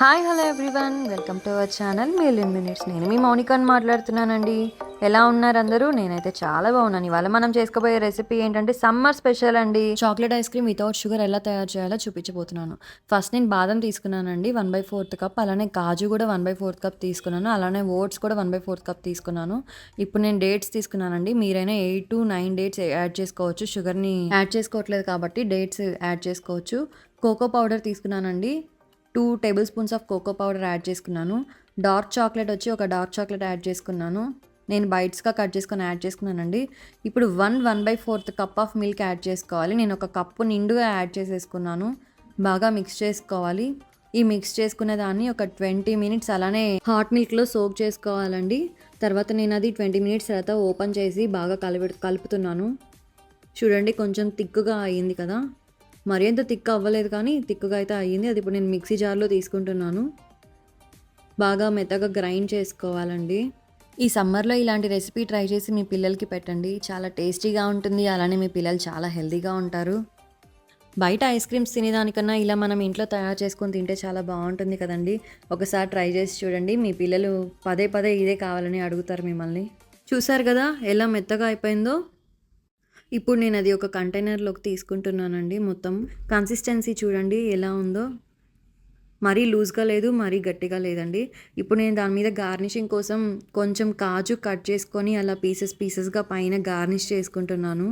Hi hello everyone welcome to our channel million minutes నేను మీ మౌనికాని మాట్లాడుతున్నానండి. ఎలా ఉన్నారు అందరూ? నేనైతే చాలా బాగున్నాను. ఇవాళ మనం చేసుకోబోయే రెసిపీ ఏంటంటే సమ్మర్ స్పెషల్ అండి. Chocolate ice cream without sugar ఎలా తయారు చేయాలో చూపించబోతున్నాను. ఫస్ట్ నేను బాదం తీసుకున్నానండి. వన్ బై ఫోర్త్ కప్ అలానే కాజు కూడా వన్ బై ఫోర్త్ కప్ తీసుకున్నాను. అలానే ఓట్స్ కూడా వన్ బై ఫోర్త్ కప్ తీసుకున్నాను. ఇప్పుడు నేను డేట్స్ తీసుకున్నానండి. మీరైనా eight to nine dates add చేసుకోవచ్చు. షుగర్ని యాడ్ చేసుకోవట్లేదు కాబట్టి డేట్స్ యాడ్ చేసుకోవచ్చు. కోకో పౌడర్ తీసుకున్నానండి. Two tablespoons of cocoa powder add చేసుకున్నాను. డార్క్ చాక్లెట్ వచ్చి ఒక డార్క్ చాక్లెట్ యాడ్ చేసుకున్నాను. నేను బైట్స్గా కట్ చేసుకొని యాడ్ చేసుకున్నానండి. ఇప్పుడు one one by fourth cup of milk add చేసుకోవాలి. నేను ఒక కప్పు నిండుగా యాడ్ చేసేసుకున్నాను. బాగా మిక్స్ చేసుకోవాలి. ఈ మిక్స్ చేసుకునే దాన్ని ఒక ట్వంటీ మినిట్స్ అలానే హాట్ మిల్క్లో సోక్ చేసుకోవాలండి. తర్వాత నేను అది ట్వంటీ మినిట్స్ తర్వాత ఓపెన్ చేసి బాగా కలిపి కలుపుతున్నాను. చూడండి కొంచెం తిక్కుగా అయ్యింది కదా. మరింత తిక్కు అవ్వలేదు కానీ తిక్కుగా అయితే అయ్యింది. అది ఇప్పుడు నేను మిక్సీ జార్లో తీసుకుంటున్నాను. బాగా మెత్తగా గ్రైండ్ చేసుకోవాలండి. ఈ సమ్మర్లో ఇలాంటి రెసిపీ ట్రై చేసి మీ పిల్లలకి పెట్టండి. చాలా టేస్టీగా ఉంటుంది. అలానే మీ పిల్లలు చాలా హెల్తీగా ఉంటారు. బయట ఐస్ క్రీమ్స్ తినేదానికన్నా ఇలా మనం ఇంట్లో తయారు చేసుకొని తింటే చాలా బాగుంటుంది కదండి. ఒకసారి ట్రై చేసి చూడండి. మీ పిల్లలు పదే పదే ఇదే కావాలని అడుగుతారు మిమ్మల్ని. చూసారు కదా ఎలా మెత్తగా అయిపోయిందో? ఇప్పుడు నేను అది ఒక కంటైనర్లోకి తీసుకుంటున్నానండి మొత్తం. కన్సిస్టెన్సీ చూడండి ఎలా ఉందో. మరీ లూజ్గా లేదు మరీ గట్టిగా లేదండి. ఇప్పుడు నేను దాని మీద గార్నిషింగ్ కోసం కొంచెం కాజు కట్ చేసుకొని అలా పీసెస్ పీసెస్గా పైన గార్నిష్ చేసుకుంటున్నాను.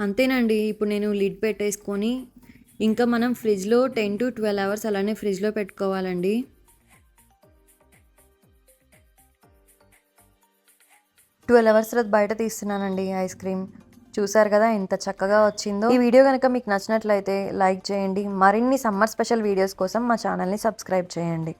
అంతేనండి ఇప్పుడు నేను లిడ్ పెట్టేసుకొని ఇంకా మనం ఫ్రిడ్జ్లో టెన్ టు ట్వెల్వ్ అవర్స్ అలానే ఫ్రిడ్జ్లో పెట్టుకోవాలండి. ట్వెల్వ్ అవర్స్ తర్వాత బయట తీస్తున్నానండి ఐస్ క్రీమ్. చూసారు కదా ఎంత చక్కగా వచ్చిందో. ఈ వీడియో కనుక మీకు నచ్చినట్లయితే లైక్ చేయండి. మరిన్ని సమ్మర్ స్పెషల్ వీడియోస్ కోసం మా ఛానల్ని సబ్స్క్రైబ్ చేయండి.